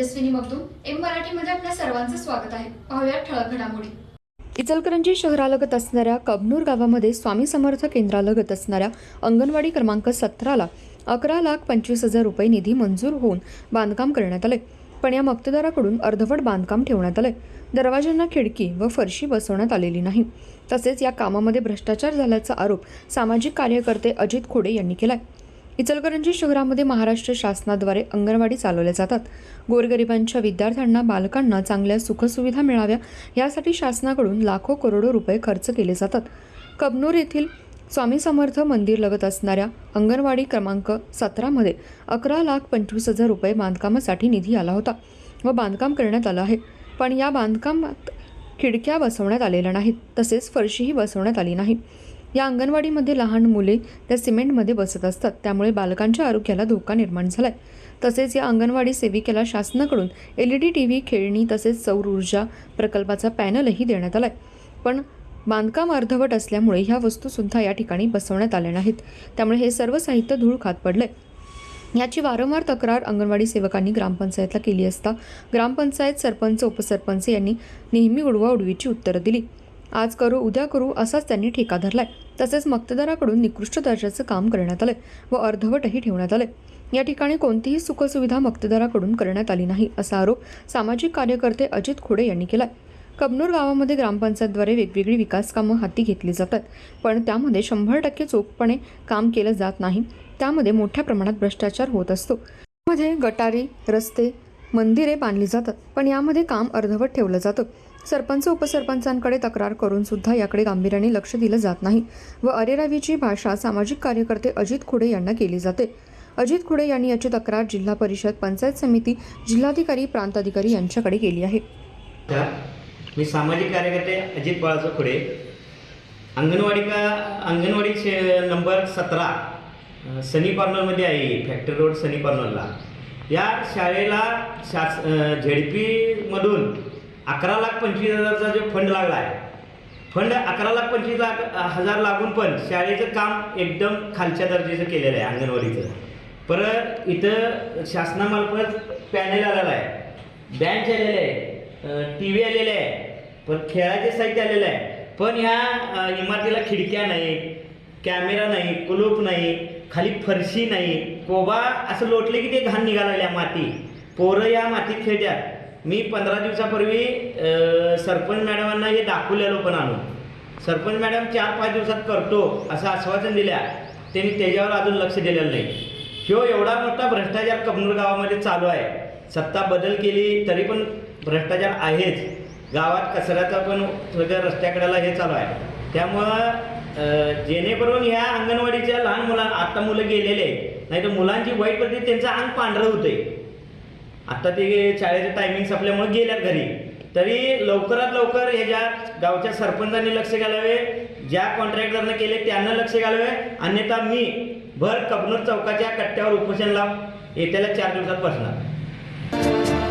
Tejaswini Magdum M मराठीमध्ये आपल्या सर्वांचं स्वागत आहे. पाहूया ठळक घडामोडी. इचलकरंजी शहरालगत असणाऱ्या कबनूर गावामध्ये स्वामी समर्थ केंद्रालगत असणाऱ्या अंगणवाडी क्रमांक सतराला अकरा लाख पंचवीस हजार रुपये निधी मंजूर होऊन बांधकाम करण्यात आले. पण या मक्तेदाराकडून अर्धवट बांधकाम ठेवण्यात आले. दरवाजांना खिडकी व फरशी बसवण्यात आलेली नाही. तसेच या कामामध्ये भ्रष्टाचार झाल्याचा आरोप सामाजिक कार्यकर्ते अजित खोडे यांनी केलाय. इचलकरंजी शहरामध्ये महाराष्ट्र शासनाद्वारे अंगणवाडी चालवल्या जातात. गोरगरिबांच्या विद्यार्थ्यांना बालकांना चांगल्या सुखसुविधा मिळाव्या यासाठी शासनाकडून लाखो करोडो रुपये खर्च केले जातात. कबनूर येथील स्वामी समर्थ मंदिर लगत असणाऱ्या अंगणवाडी क्रमांक सतरामध्ये अकरा लाख पंचवीस हजार रुपये बांधकामासाठी निधी आला होता व बांधकाम करण्यात आलं आहे. पण या बांधकामात खिडक्या बसवण्यात आलेल्या नाहीत तसेच फरशीही बसवण्यात आली नाही. या अंगणवाडीमध्ये लहान मुले त्या सिमेंटमध्ये बसत असतात. त्यामुळे बालकांच्या आरोग्याला धोका निर्माण झालाय. तसेच या अंगणवाडी सेविकेला शासनाकडून L E D T V खेळणी तसेच सौर ऊर्जा प्रकल्पाचा पॅनलही देण्यात आलाय. पण बांधकाम अर्धवट असल्यामुळे ह्या वस्तूसुद्धा या ठिकाणी बसवण्यात आल्या नाहीत. त्यामुळे हे सर्व साहित्य धूळ खात पडलंय. याची वारंवार तक्रार अंगणवाडी सेवकांनी ग्रामपंचायतला केली असता ग्रामपंचायत सरपंच उपसरपंच यांनी नेहमी उडवा उडवीची उत्तरं दिली. आज करू उद्या करू असाच त्यांनी ठेका धरलाय. तसेच मक्तदाराकडून निकृष्ट दर्जाचं काम करण्यात आलंय व अर्धवटही ठेवण्यात आले या ठिकाणी कोणतीही सुखसुविधा मक्तदाराकडून करण्यात आली नाही असा आरोप सामाजिक कार्यकर्ते अजित खोडे यांनी केलाय. कबनूर गावामध्ये ग्रामपंचायतद्वारे वेगवेगळी विकास कामं हाती घेतली जातात पण त्यामध्ये शंभर टक्के चोखपणे काम केलं जात नाही. त्यामध्ये मोठ्या प्रमाणात भ्रष्टाचार होत असतो. मध्ये गटारी रस्ते मंदिरे बांधली जातात पण यामध्ये काम अर्धवट ठेवलं जातं. सरपंच उपसरपंचांकडे तक्रार करून सुद्धा याकडे गांभीर्याने लक्ष दिलं जात नाही व अरेरावीची भाषा सामाजिक कार्यकर्ते अजित खुडे यांना केली जाते. अजित खुडे यांनी याची तक्रार जिल्हा परिषद पंचायत समिती जिल्हाधिकारी प्रांताधिकारी यांच्याकडे केली आहे. मी सामाजिक कार्यकर्ते अजित बाळाचो खुडे. अंगणवाडी का अंगणवाडी नंबर सतरा सनी कॉर्नरमध्ये आहे फॅक्टरी रोड सनी कॉर्नरला या शाळेला शास झेडपीमधून अकरा लाख पंचवीस हजारचा जो फंड लागला आहे फंड अकरा लाख पंचवीस लाख हजार लागून पण शाळेचं काम एकदम खालच्या दर्जेचं केलेलं आहे अंगणवाडीचं. परत इथं शासनामार्फत पॅनेल आलेला आहे बँच आलेले आहे टी व्ही आलेले आहे पण खेळाचे साहित्य आलेलं आहे. पण ह्या इमारतीला खिडक्या नाही कॅमेरा नाही कुलूप नाही खाली फरशी नाही. कोबा असं लोटले की ते घाण निघालेल्या माती. पोरं या मातीत खेळतात. मी पंधरा दिवसापूर्वी सरपंच मॅडमांना हे दाखवलेलो पण आणून. सरपंच मॅडम चार पाच दिवसात करतो असं आश्वासन दिल्या. त्यांनी त्याच्यावर अजून लक्ष दिलेलं नाही. ह्यो एवढा मोठा भ्रष्टाचार कबनूर गावामध्ये चालू आहे. सत्ता बदल केली तरी पण भ्रष्टाचार आहेच. गावात कचऱ्याचा पण सगळ्या रस्त्याकडेला हे चालू आहे. त्यामुळं जेणेकरून ह्या अंगणवाडीच्या लहान मुलां आता मुलं गेलेले नाही तर मुलांची वाईट पद्धती त्यांचं अंग पांढरं होतंय. आता ते शाळेचं टायमिंग संपल्यामुळे गेल्यात घरी. तरी लवकरात लवकर ह्याच्या गावच्या सरपंचांनी लक्ष घालावे ज्या कॉन्ट्रॅक्टरनं केले त्यांना लक्ष घालावे. अन्यथा मी भर कबनूर चौकाच्या कट्ट्यावर उपोषण लाव. येत्याला चार दिवसात बसणार.